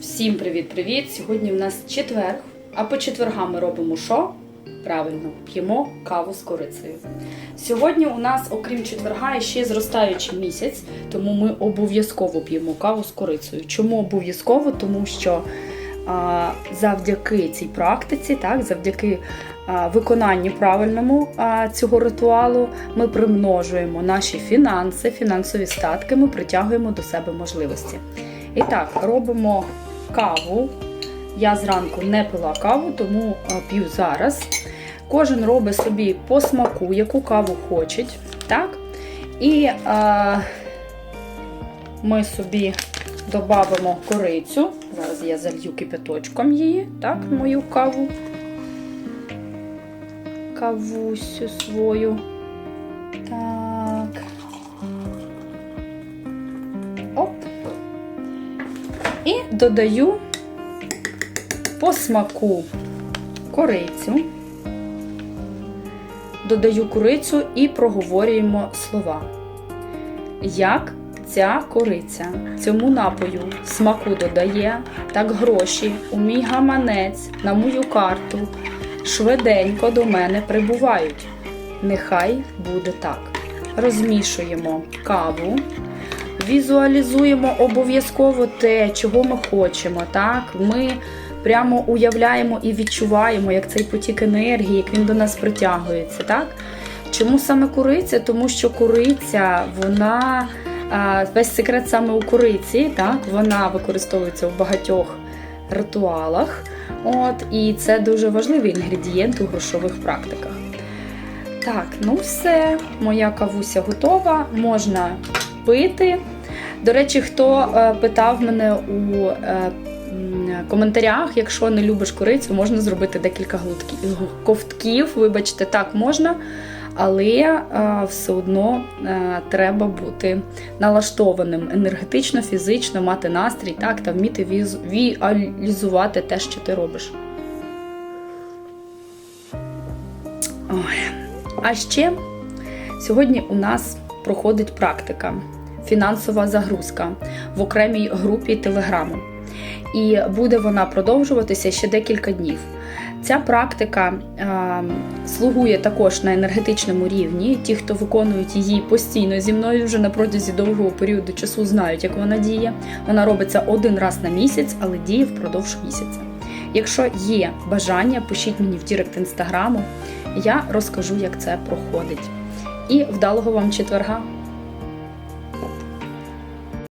Всім привіт-привіт! Сьогодні в нас четверг, а по четвергам ми робимо що? Правильно, п'ємо каву з корицею. Сьогодні у нас, окрім четверга, ще зростаючий місяць, тому ми обов'язково п'ємо каву з корицею. Чому обов'язково? Тому що а, завдяки цій практиці, так, завдяки а, виконанню правильному а, цього ритуалу, ми примножуємо наші фінанси, фінансові статки, ми притягуємо до себе можливості. І так, робимо каву. Я зранку не пила каву, тому п'ю зараз. Кожен робить собі по смаку, яку каву хоче. Так? І а, ми собі додамо корицю. Зараз я залью кипяточком її, так, мою каву. Кавусю свою. Додаю по смаку корицю. Додаю корицю і проговорюємо слова. Як ця кориця цьому напою смаку додає, так гроші у мій гаманець на мою карту швиденько до мене прибувають. Нехай буде так. Розмішуємо каву, візуалізуємо обов'язково те, чого ми хочемо. Так? Ми прямо уявляємо і відчуваємо, як цей потік енергії, як він до нас притягується. Так? Чому саме куриця? Тому що куриця, вона весь секрет саме у куриці, так? вона використовується в багатьох ритуалах. От, І це дуже важливий інгредієнт у грошових практиках. Так, ну все, моя кавуся готова, можна пити. До речі, хто е, питав мене у е, коментарях, якщо не любиш курицю, можна зробити декілька ковтків. Вибачте, так можна, але е, все одно треба бути налаштованим енергетично, фізично, мати настрій так, та вміти віз, візуалізувати те, що ти робиш. Ой. А ще сьогодні у нас проходить практика фінансова загрузка в окремій групі Телеграму. І буде вона продовжуватися ще декілька днів. Ця практика е, слугує також на енергетичному рівні. Ті, хто виконують її постійно зі мною вже на протязі довгого періоду часу, знають, як вона діє. Вона робиться один раз на місяць, але діє впродовж місяця. Якщо є бажання, пишіть мені в дірект інстаграму, я розкажу, як це проходить. І вдалого вам четверга!